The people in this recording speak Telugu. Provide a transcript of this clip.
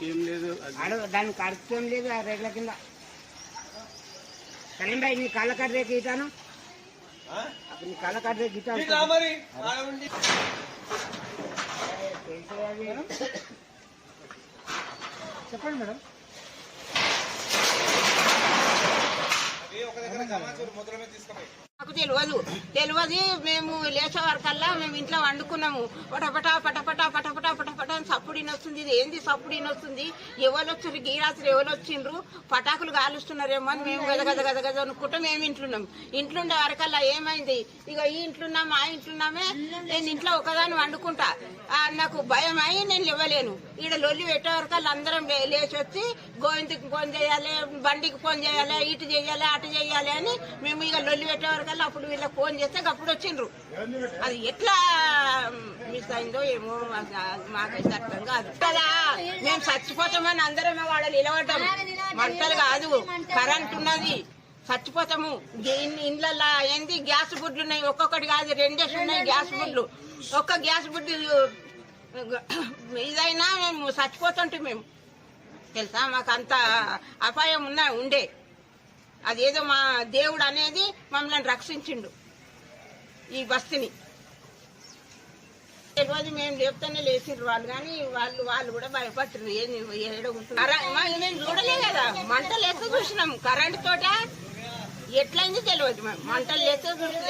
లేదు. ఆడ దానికి అర్థం లేదు ఆ రేట్ల కింద. సలీం భాయ్ నీ కళ్ళ కట్ రేఖ ఇటాను అప్పుడు నీ కళ్ళ కట్ ఇటాను చెప్పండి మేడం. నాకు తెలియదు తెలియదు మేము లేచే వరకల్లా మేము ఇంట్లో వండుకున్నాము. పటపట పటపట పటపట. అని సప్పుడు వస్తుంది ఇది ఏంది సప్పుడు వస్తుంది ఎవరు వచ్చిండ్రు గీరాత్రి ఎవరు వచ్చిండ్రు? పటాకులు కాలుస్తున్నారేమో అని మేము గద గద గద గద అనుకుంటా మేము ఇంట్లున్నాం. ఇంట్లుండే వరకల్లా ఏమైంది? ఇక ఈ ఇంట్లున్నా మా ఇంట్లున్నామే నేను ఇంట్లో ఒకదాన్ని వండుకుంటా. నాకు భయం అయి నేను ఇవ్వలేను ఈడ లొల్లి పెట్టే వరకల్లా అందరం లే- లేచి వచ్చి గోవిందకి ఫోన్ చేయాలి బండికి ఫోన్ చేయాలి ఇటు చేయాలి అటు చేయాలి అని మేము ఇక లొల్లి పెట్టే వరకల్లా అప్పుడు వీళ్ళకి ఫోన్ చేస్తే అప్పుడు వచ్చిండ్రు. అది ఎట్లా అయిందో ఏమో మాకైతే అర్థం కాదు. కదా? మేము చచ్చిపోతామని అందరం వాడ నిలబడ్డాం మంటలు కాదు. కరెంట్ ఉన్నది. చచ్చిపోతాము. ఇండ్లల్లో ఏంది? గ్యాస్ బుడ్లు ఉన్నాయి. ఒక్కొక్కటి కాదు. రెండేసి ఉన్నాయి గ్యాస్ బుడ్లు. ఒక్క గ్యాస్ బుడ్డు ఇదైనా మేము చచ్చిపోతుంటే మేము. తెలుసా? మాకు అంత అపాయం ఉన్నా ఉండే. అదేదో మా దేవుడు అనేది మమ్మల్ని రక్షించిండు. ఈ బస్తిని. తెలియదు మేము లేపుతానే లేచిర్రు వాళ్ళు కానీ వాళ్ళు వాళ్ళు కూడా భయపడరు ఏం ఏడ మేము చూడలే కదా. మంటలు ఎక్కువ చూసినాం. కరెంట్ తోట ఎట్లయింది తెలియదు మేము మంటలు ఎక్కువ చూసి